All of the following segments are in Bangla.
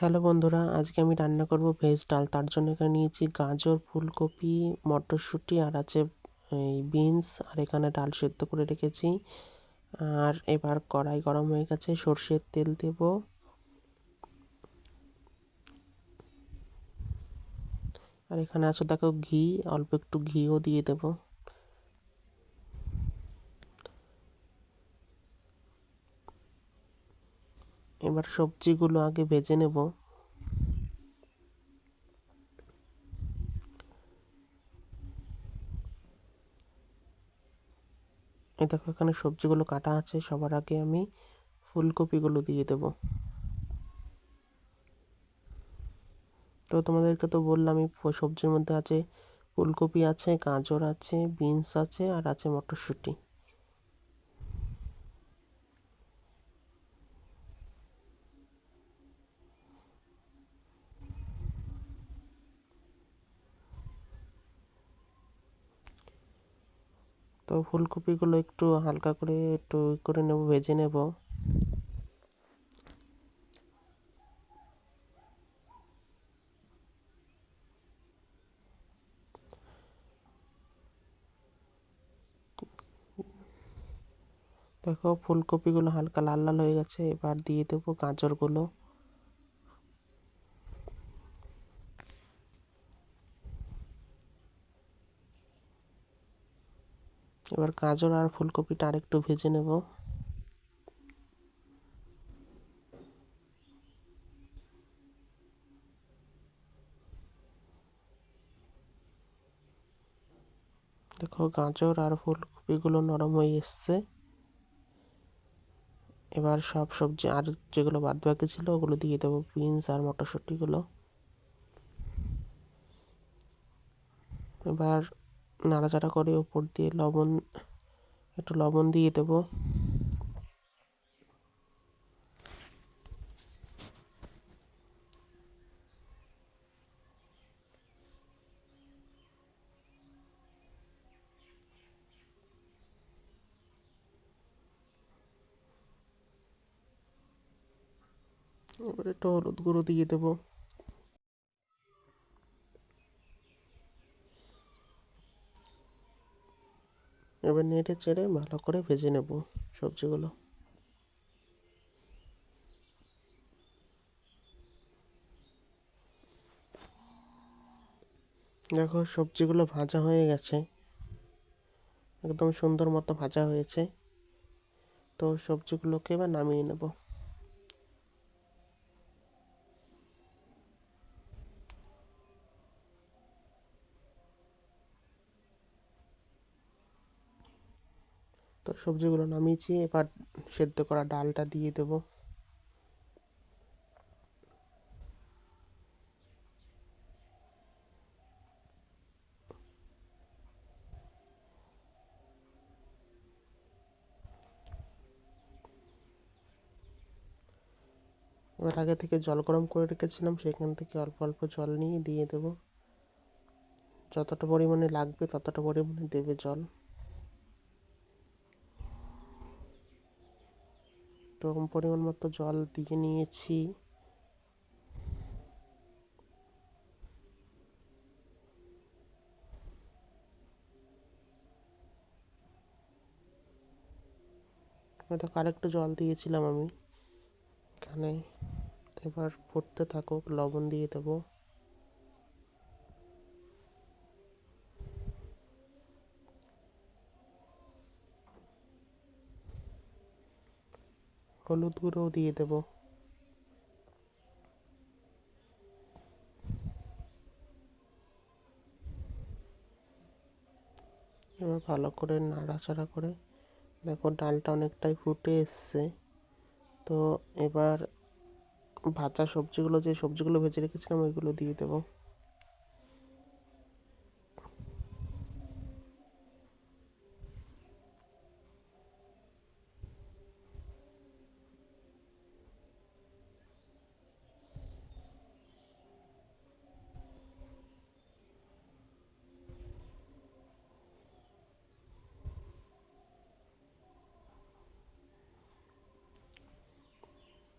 হ্যালো বন্ধুরা, আজকে আমি রান্না করব ভেজ ডাল। তার জন্য এখানে নিয়েছি গাজর, ফুলকপি, মটরশুঁটি, আর আছে, এই বিনস, আর এখানে ডাল সেদ্ধ করে রেখেছি। আর এবার কড়াই গরম হয়ে গেছে, সর্ষের তেল দেব। আর এখানে আছে, দেখো, ঘি, অল্প একটু ঘিও দিয়ে দেব। এবার সবজিগুলো আগে ভেজে নেব। দেখো, এখানে সবজিগুলো কাটা আছে, সবার আগে আমি ফুলকপিগুলো দিয়ে দেব। তো তোমাদেরকে তো বললাম, এই সবজির মধ্যে আছে ফুলকপি আছে, গাজর আছে, বিনস আছে, আর আছে মটরশুঁটি। তো ফুলকপিগুলো একটু হালকা করে একটু করে নেব, ভেজে নেব। দেখো ফুলকপিগুলো হালকা লাল লাল হয়ে গেছে, এবার দিয়ে দেবো গাজরগুলো। এবার গাজর আর ফুলকপিটা আরেকটু ভেজে নেব। দেখো গাজর আর ফুলকপিগুলো নরম হয়ে এসছে। এবার সব সবজি আর যেগুলো বাদ বাকি ছিল ওগুলো দিয়ে দেবো, বিনস আর মটরশুঁটিগুলো। এবার নাড়াচাড়া করে উপর দিয়ে লবণ, একটু লবণ দিয়ে দেবো। এবার একটু হলুদ গুঁড়ো দিয়ে দেবো। এবার নেড়ে চেড়ে ভালো করে ভেজে নেব সবজিগুলো। দেখো সবজিগুলো ভাজা হয়ে গেছে। একদম সুন্দর মতো ভাজা হয়েছে। তো সবজিগুলোকে এবার নামিয়ে নেব। তো সবজিগুলো নামিয়েছি, এবার সেদ্ধ করা ডালটা দিয়ে দেবো। এবার আগে থেকে জল গরম করে রেখেছিলাম, সেখান থেকে অল্প অল্প জল নিয়ে দিয়ে দেব। যতটা পরিমাণে লাগবে ততটা পরিমাণে দেবে জল। তো পরিমাণ মতো জল দিয়ে নিয়েছি। দেখো আরেকটু জল দিয়েছিলাম আমি। এখানে এবার ফুটতে থাকুক, লবণ দিয়ে দেবো। হলুদ গুঁড়োও দিয়ে দেব। এবার ভালো করে নাড়াচাড়া করে, দেখো ডালটা অনেকটাই ফুটে এসছে। তো এবার ভাজা সবজিগুলো, যে সবজিগুলো ভেজে রেখেছিলাম ওইগুলো দিয়ে দেবো।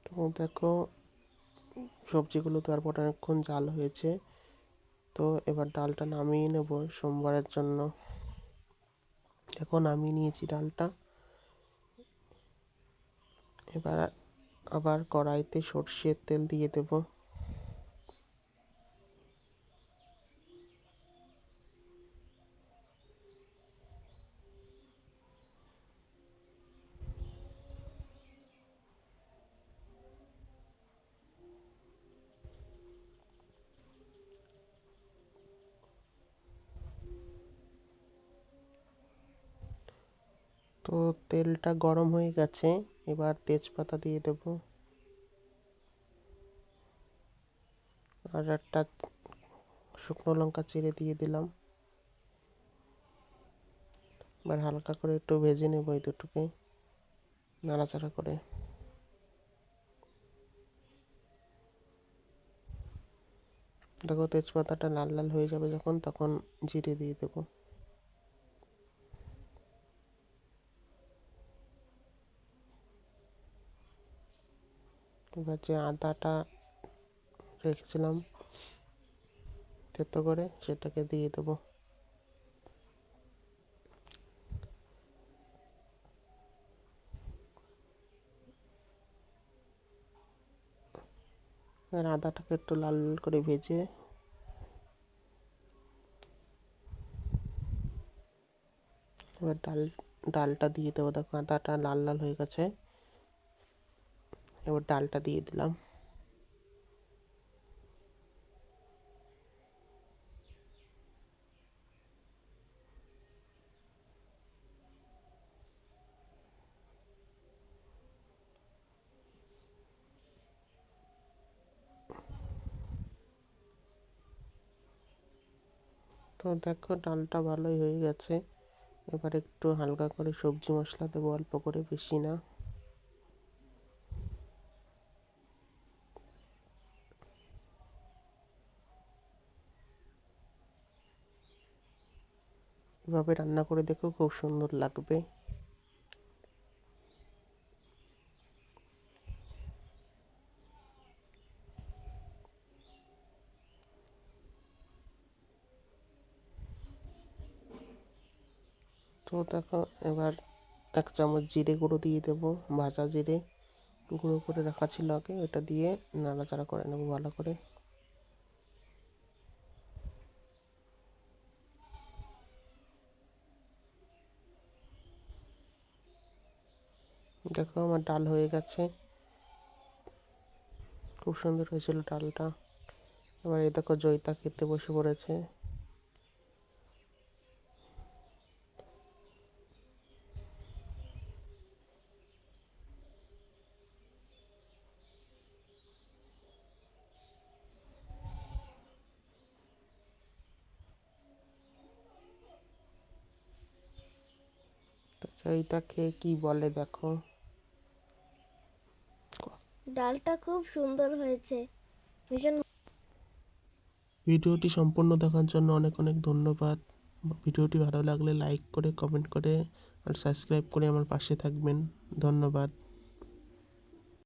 তো দেখো, সবজিগুলো তো পর অনেকক্ষণ জাল হয়েছে। তো এবার ডালটা নামিয়ে নেব সোমবারের জন্য। এখন নামিয়ে নিয়েছি ডালটা। এবার আবার কড়াইতে সর্ষের তেল দিয়ে দেব। তো তেলটা গরম হয়ে গেছে, এবার তেজপাতা দিয়ে দেব। আর একটা শুকনো লঙ্কা চিড়ে দিয়ে দিলাম। এবার হালকা করে একটু ভেজে নেব এই দুটোকে, নাড়াচাড়া করে। দেখো তেজপাতাটা লাল লাল হয়ে যাবে যখন, তখন জিরে দিয়ে দেবো। এবার যে আদাটা রেখেছিলাম। তেতো করে সেটাকে দিয়ে দেবো। এবার আদাটাকে একটু লাল লাল করে ভেজে এবার ডাল, ডালটা দিয়ে দেবো। দেখো আদাটা লাল লাল হয়ে গেছে। এবার ডালটা দিয়ে দিলাম। তো দেখো, ডালটা ভালোই হয়ে গেছে। এবার একটু হালকা করে সবজি মশলা দেবো, অল্প করে, বেশি না। এভাবে রান্না করে দেখো, খুব সুন্দর লাগবে। তো দেখো, এবার এক চামচ জিরে গুঁড়ো দিয়ে দেবো, ভাজা জিরে। গুঁড়ো করে রাখা ছিল আগে, ওটা দিয়ে নাড়াচাড়া করে নেব ভালো করে। দেখো আমার ডাল হয়ে গেছে। খুব সুন্দর হয়েছিল ডালটা। এবার এই দেখো জয়িতা খেতে বসে পড়েছে। জয়িতা খেয়ে কি বলে দেখো। ডালটা খুব সুন্দর হয়েছে। ভীষণ ভিডিওটি সম্পূর্ণ দেখার জন্য অনেক অনেক ধন্যবাদ। ভিডিওটি ভালো লাগলে লাইক করে কমেন্ট করে, আর সাবস্ক্রাইব করে আমার পাশে থাকবেন। ধন্যবাদ।